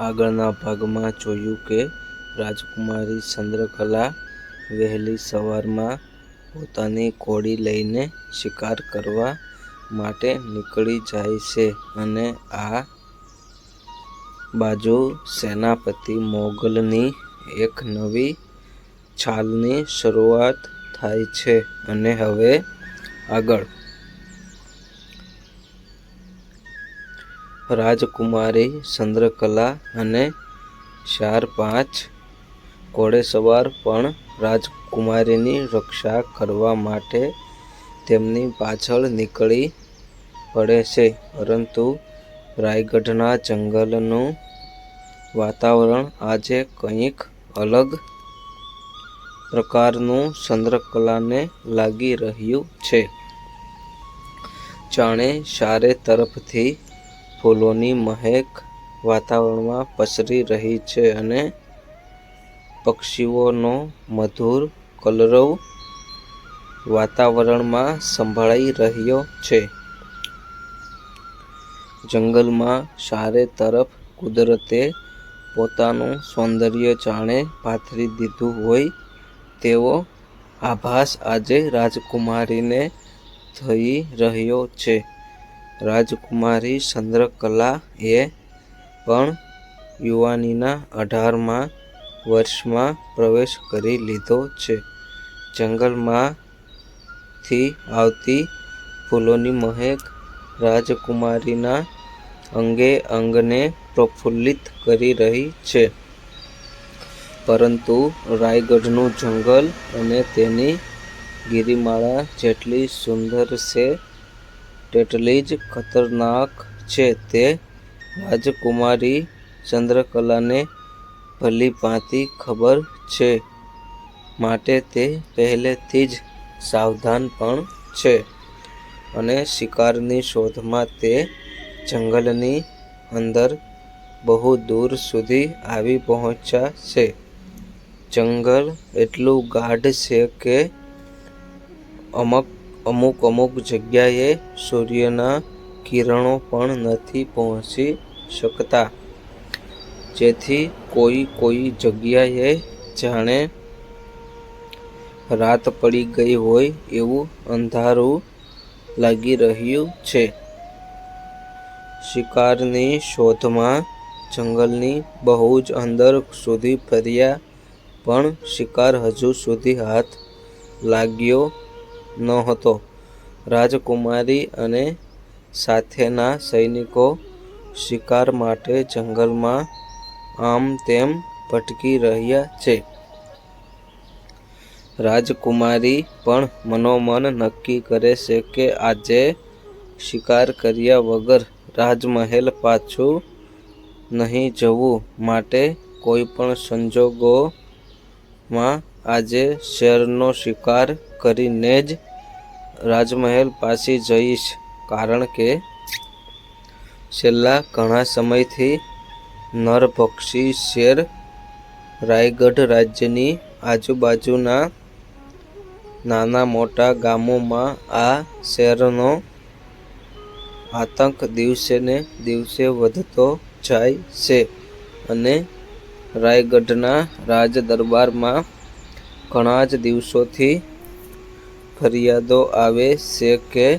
આગળના ભાગમાં જોયું કે રાજકુમારી ચંદ્રકલા વહેલી સવારમાં પોતાની ઘોડી લઈને શિકાર કરવા માટે નીકળી જાય છે અને આ બાજુ સેનાપતિ મોગલની એક નવી છાલની શરૂઆત થાય છે અને હવે આગળ. રાજકુમારી, ચંદ્રકલા અને ચાર પાંચ ઘોડેસવાર પણ રાજકુમારીની રક્ષા કરવા માટે તેમની પાછળ નીકળી પડે છે. પરંતુ રાયગઢના જંગલનું વાતાવરણ આજે કંઈક અલગ પ્રકારનું ચંદ્રકલાને લાગી રહ્યું છે. જાણે ચારે તરફથી ફૂલોની મહેક વાતાવરણમાં પસરી રહી છે અને પક્ષીઓનો મધુર કલરવ વાતાવરણમાં સંભળાઈ રહ્યો છે. જંગલમાં ચારે તરફ કુદરતે પોતાનું સૌંદર્ય જાણે પાથરી દીધું હોય તેવો આભાસ આજે રાજકુમારીને થઈ રહ્યો છે. રાજકુમારી ચંદ્રકલા એ પણ યુવાનીના અઢારમા વર્ષમાં પ્રવેશ કરી લીધો છે. જંગલમાંથી આવતી ફૂલોની મહેક રાજકુમારીના અંગે અંગને પ્રફુલ્લિત કરી રહી છે. પરંતુ રાયગઢનું જંગલ અને તેની ગિરિમાળા જેટલી સુંદર છે તેટલી જ ખતરનાક છે તે રાજકુમારી ચંદ્રકલાને ભલીભાંતિ ખબર છે. માટે તે પહેલેથી જ સાવધાન પણ છે અને શિકારની શોધમાં તે જંગલની અંદર બહુ દૂર સુધી આવી પહોંચ્યા છે. જંગલ એટલું ગાઢ છે કે અમુક અમુક અમુક જગ્યાએ સૂર્યના કિરણો પણ નથી પહોંચી શકતા. જેથી કોઈ કોઈ જગ્યાએ જાણે રાત પડી ગઈ હોય એવું અંધારું લાગી રહ્યું છે. શિકારની શોધમાં જંગલની બહુ જ અંદર સુધી ફર્યા પણ શિકાર હજુ સુધી હાથ લાગ્યો નહોતો રાજકુમારી અને સાથેના સૈનિકો શિકાર માટે જંગલમાં આમ તેમ ભટકી રહ્યા છે. રાજકુમારી પણ મનોમન નક્કી કરે છે કે આજે શિકાર કર્યા વગર રાજમહેલ પાછું નહીં જવું માટે કોઈ પણ સંજોગોમાં આજે શેરનો શિકાર કરીને જ રાજમહેલ પાછી જઈશ કારણ કે છેલ્લા ઘણા સમયથી નરભક્ષી શેર રાયગઢ રાજ્યની આજુબાજુના નાના મોટા ગામોમાં આ શેરનો આતંક દિવસે ને દિવસે વધતો જાય છે અને રાયગઢના રાજ દરબારમાં ઘણા જ દિવસોથી ફરિયાદો આવે છે કે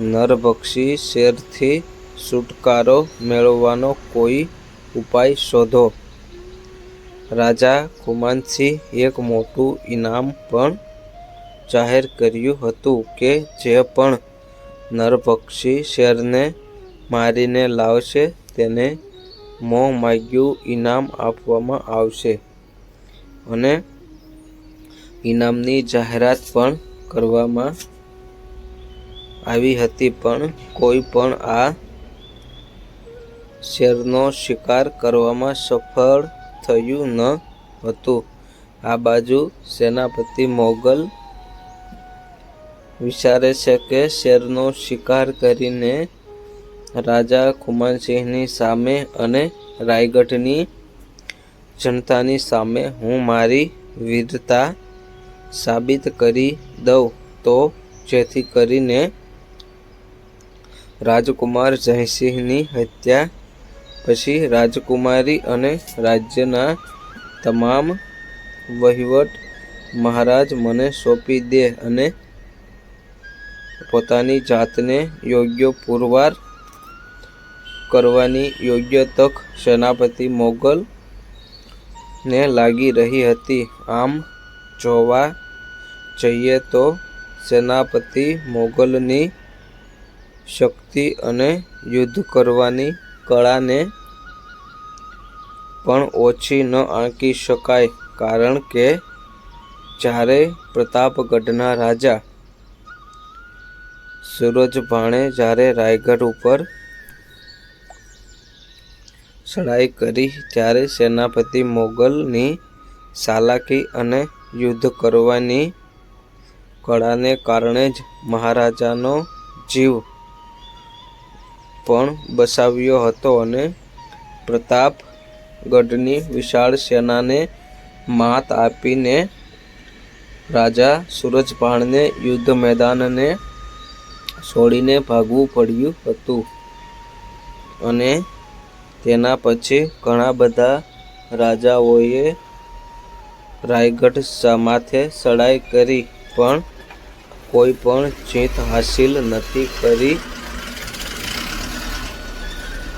નરભક્ષી શેરથી છુટકારો મેળવવાનો કોઈ ઉપાય શોધો. રાજા કુમાનસિંહ એક મોટું ઇનામ પણ જાહેર કર્યું હતું કે જે પણ નરભક્ષી શેરને મારીને લાવશે તેને મોં માગ્યું ઇનામ આપવામાં આવશે. અને ઇનામની જાહેરાત પણ કરવામાં આવી હતી, પણ કોઈ પણ આ શેરનો શિકાર કરવામાં સફળ થયું ન હતું. આ બાજુ સેનાપતિ મોગલ વિચારે છે કે શેરનો શિકાર કરીને રાજા ખુમાનસિંહની સામે અને રાયગઢની જનતાની સામે હું મારી વીરતા સાબિત કરી દઉં તો જેથી કરીને રાજકુમાર જયસિંહની હત્યા પછી રાજકુમારી અને રાજ્યના તમામ વહીવટ મહારાજ મને સોંપી દે અને પોતાની જાતને યોગ્ય પુરવાર કરવાની યોગ્ય તક સેનાપતિ મોગલ ને લાગી રહી હતી. આમ જોવા જઈએ તો સેનાપતિ મોગલની શક્તિ અને યુદ્ધ કરવાની કળાને પણ ઓછી ન આંકી શકાય, કારણ કે જ્યારે પ્રતાપગઢના રાજા સૂરજભાણે જ્યારે રાયગઢ ઉપર ચડાઈ કરી, ત્યારે સેનાપતિ મોગલની ચાલાકી અને યુદ્ધ કરવાની કળાને કારણે જ મહારાજાનો જીવ પણ બસાવ્યો હતો અને પ્રતાપગઢની વિશાળ સેનાને માત આપીને રાજા સૂરજભાણને યુદ્ધ મેદાનને છોડીને ભાગવું પડ્યું હતું. અને તેના પછી ઘણા બધા રાજાઓએ રાયગઢ માથે ચડાઈ કરી, પણ કોઈ પણ જીત હાસિલ નથી કરી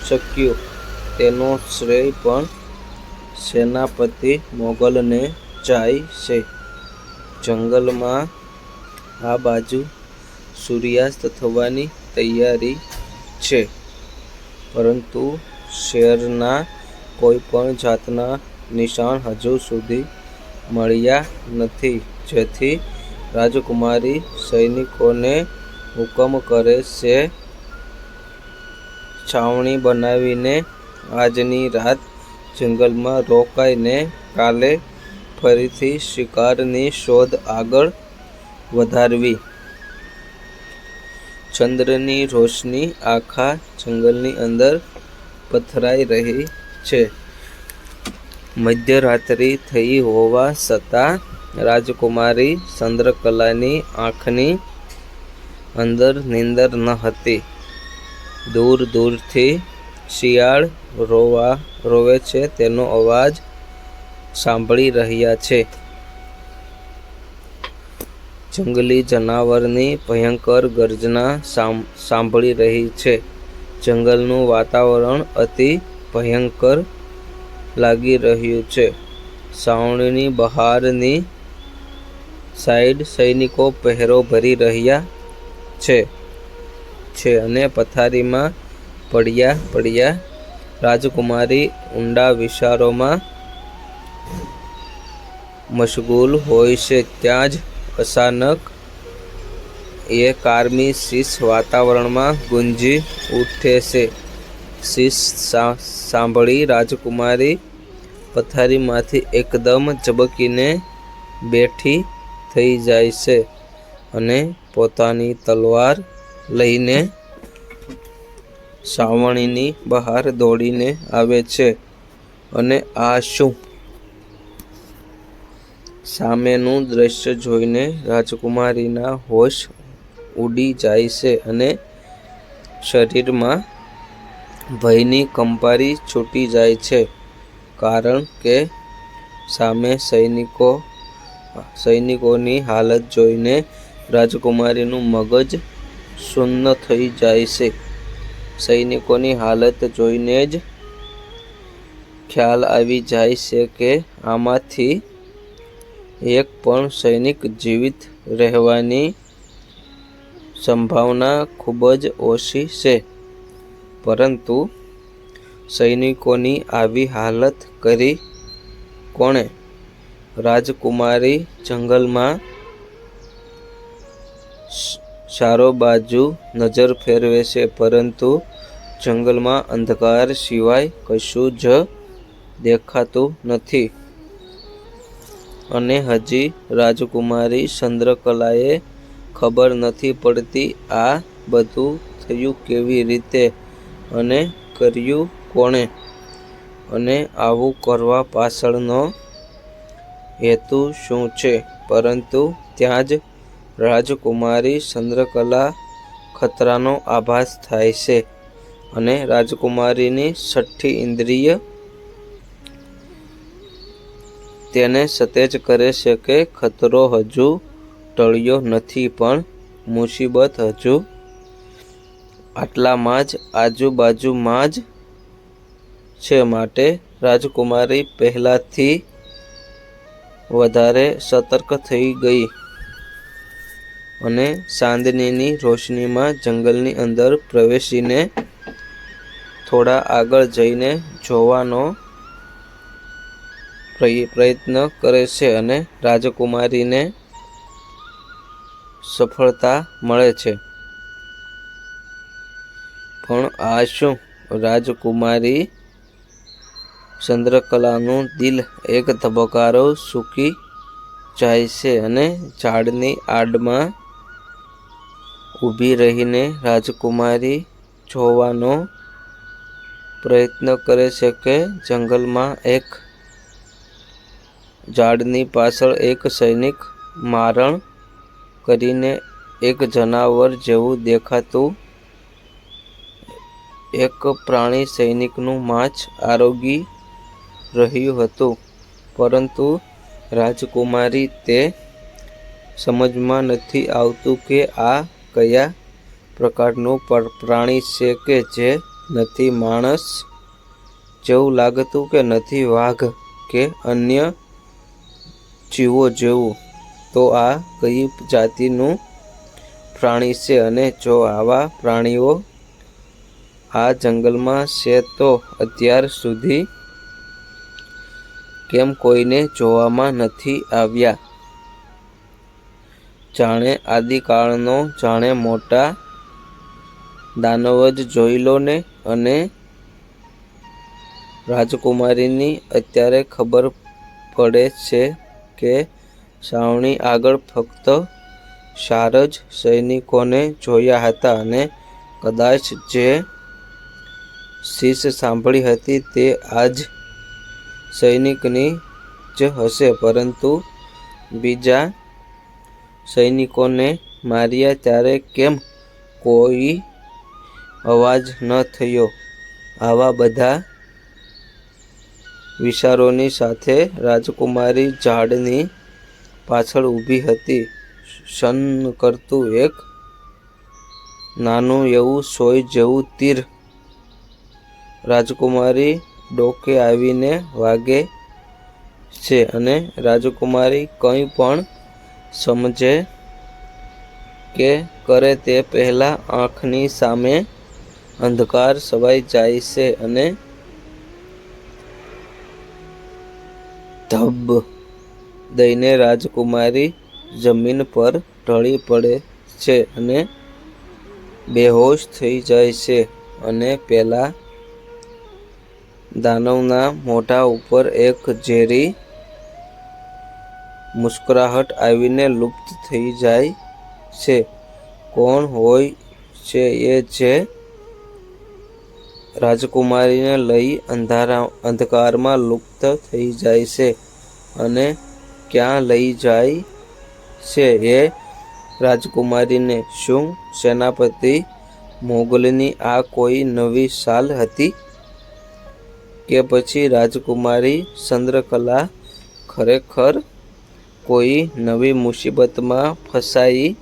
શક્યું. તેનો શ્રેય પણ સેનાપતિ મોગલને જાય છે. જંગલમાં આ બાજુ સૂર્યાસ્ત થવાની તૈયારી છે. પરંતુ શેરના કોઈ પણ જાતના નિશાન હજુ સુધી મળ્યા નથી. જેથી રાજકુમારી સૈનિકોને હુકમ કરે છે. છાવણી બનાવીને આજની રાત જંગલમાં રોકાઈને કાલે ફરીથી શિકારની શોધ આગળ વધારવી. ચંદ્રની રોશની આખા જંગલની અંદર પથરાઈ રહી છે. મધ્યરાત્રિ થઈ હોવા છતાં રાજકુમારી ચંદ્રકલાની આંખની અંદર નીંદર ન હતી. દૂર દૂરથી શિયાળ રોવા, રોવે છે તેનો અવાજ સાંભળી રહ્યા છે. જંગલી જનાવરની ભયંકર ગર્જના સાંભળી રહી છે. જંગલનું વાતાવરણ અતિ ભયંકર લાગી રહ્યું છે. સાવણીની બહારની સાઈડ સૈનિકો પહેરો ભરી રહ્યા છે છે અને પથારીમાં પડ્યા પડ્યા રાજકુમારી ઊંડા વિચારોમાં મશગુલ હોય છે. ત્યાં જ અચાનક એ કારમી શીશ વાતાવરણમાં ગુંજી ઉઠે છે. શીશ સાંભળી રાજકુમારી પથારીમાંથી એકદમ ચબકીને બેઠી થઈ જાય છે અને પોતાની તલવાર લઈને સાવણીની બહાર દોડીને આવે છે. અને આ શું? સામેનું દ્રશ્ય જોઈને રાજકુમારીના હોશ ઉડી જાય છે અને શરીરમાં ભયની કંપારી છૂટી જાય છે કારણ કે સામે સૈનિકો, સૈનિકોની હાલત જોઈને રાજકુમારીનું મગજ શૂન્ય થઈ જાય છે. સૈનિકોની હાલત જોઈને જ ખ્યાલ આવી જાય છે કે આમાંથી એક પણ સૈનિક જીવિત રહેવાની સંભાવના ખૂબ જ ઓછી છે. પરંતુ સૈનિકોની આવી હાલત કરી કોણે? રાજકુમારી જંગલમાં ચારો બાજુ નજર ફેરવે છે પરંતુ જંગલમાં અંધકાર સિવાય કશું જ દેખાતું નથી. અને હજી રાજકુમારી ચંદ્રકલાએ ખબર નથી પડતી આ બધું થયું કેવી રીતે. અને કર્યું કોણે? અને આવું કરવા પાછળનો હેતુ શું છે? પરંતુ ત્યાં જ રાજકુમારી ચંદ્રકલા ખતરાનો આભાસ થાય છે અને રાજકુમારીની છઠ્ઠી ઇન્દ્રિય તેને સતેજ કરે છે કે ખતરો હજુ ટળ્યો નથી પણ મુસીબત હજુ આટલામાં જ, આજુબાજુમાં જ છે માટે રાજકુમારી પહેલાંથી વધારે સતર્ક થઈ ગઈ. અને ચાંદનીની રોશનીમાં જંગલની અંદર પ્રવેશીને થોડા આગળ જઈને જોવાનો પ્રય- પ્રયત્ન કરે છે અને રાજકુમારીને સફળતા મળે છે. પણ આ શું? રાજકુમારી ચંદ્રકલાનું દિલ એક ધબકારો સૂકી જાય છે અને ઝાડની આડમાં ઊભી રહીને રાજકુમારી જોવાનો પ્રયત્ન કરે છે કે જંગલમાં એક ઝાડની પાછળ એક સૈનિક મારણ કરીને એક જનાવર જેવું દેખાતું એક પ્રાણી સૈનિકનું માંસ આરોગી રહ્યું હતું. પરંતુ રાજકુમારી તે સમજમાં નથી આવતું કે આ કયા પ્રકારનું પર- પ્રાણી છે કે જે નથી માણસ જેવું લાગતું કે નથી વાઘ કે અન્ય જીવો જેવું. તો આ કઈ જાતિનું પ્રાણી છે? અને જો આવા પ્રાણીઓ આ જંગલમાં છે તો અત્યાર સુધી કેમ કોઈને જોવામાં નથી આવ્યા? જાણે આદિકાળનો, જાણે મોટા દાનવ જ જોઈ લો ને અને રાજકુમારીની અત્યારે ખબર પડે છે કે શ્રાવણી આગળ ફક્ત ચાર જ સૈનિકોને જોયા હતા અને કદાચ જે શીશ સાંભળી હતી તે આજ સૈનિકની જ હશે, પરંતુ બીજા સૈનિકોને માર્યા ત્યારે કેમ કોઈ અવાજ ન થયો? આવા બધા વિચારોની સાથે રાજકુમારી ઝાડની પાછળ ઊભી હતી. શન કરતું એક નાનું એવું સોય જેવું તીર રાજકુમારી ડોકે આવીને વાગે છે અને રાજકુમારી કંઈ પણ સમજે કે કરે તે પહેલાં આંખની સામે અંધકાર સવાઈ જાય છે અને ધબ દઈને રાજકુમારી જમીન પર ઢળી પડે છે અને બેહોશ થઈ જાય છે અને પેલા દાનવના મોઢા ઉપર એક ઝેરી મુસ્કરાહટ આવીને લુપ્ત થઈ જાય છે. કોણ હોય છે એ જે રાજકુમારીને લઈ અંધારા, અંધકારમાં લુપ્ત થઈ જાય છે અને ક્યાં લઈ જાય છે એ રાજકુમારીને? શું સેનાપતિ મોગલની આ કોઈ નવી સાલ હતી? કે પછી રાજકુમારી ચંદ્રકલા ખરેખર કોઈ નવી મુસીબતમાં ફસાઈ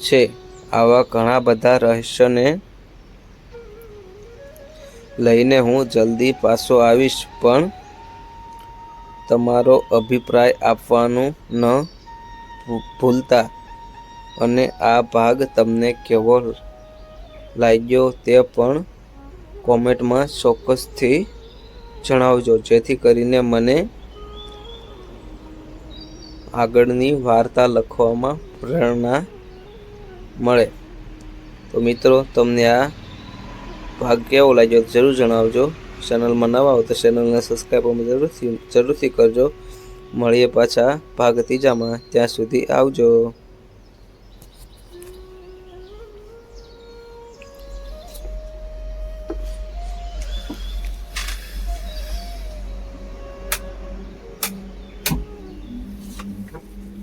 છે? આવા ઘણા બધા રહસ્યને લઈને હું જલ્દી પાછો આવીશ, પણ તમારો અભિપ્રાય આપવાનું ન ભૂલતા. અને આ ભાગ તમને કેવો લાગ્યો તે પણ કોમેન્ટમાં ચોક્કસથી જણાવજો, જેથી કરીને મને આગળની વાર્તા લખવામાં પ્રેરણા મળે. તો મિત્રો, તમને આ ભાગ કેવો લાગ્યો જરૂર જણાવજો. ચેનલમાં નવા હો તો ચેનલને સબસ્ક્રાઈબ જરૂરથી જરૂરથી કરજો. મળીએ પાછા ભાગ ત્રીજામાં. ત્યાં સુધી આવજો.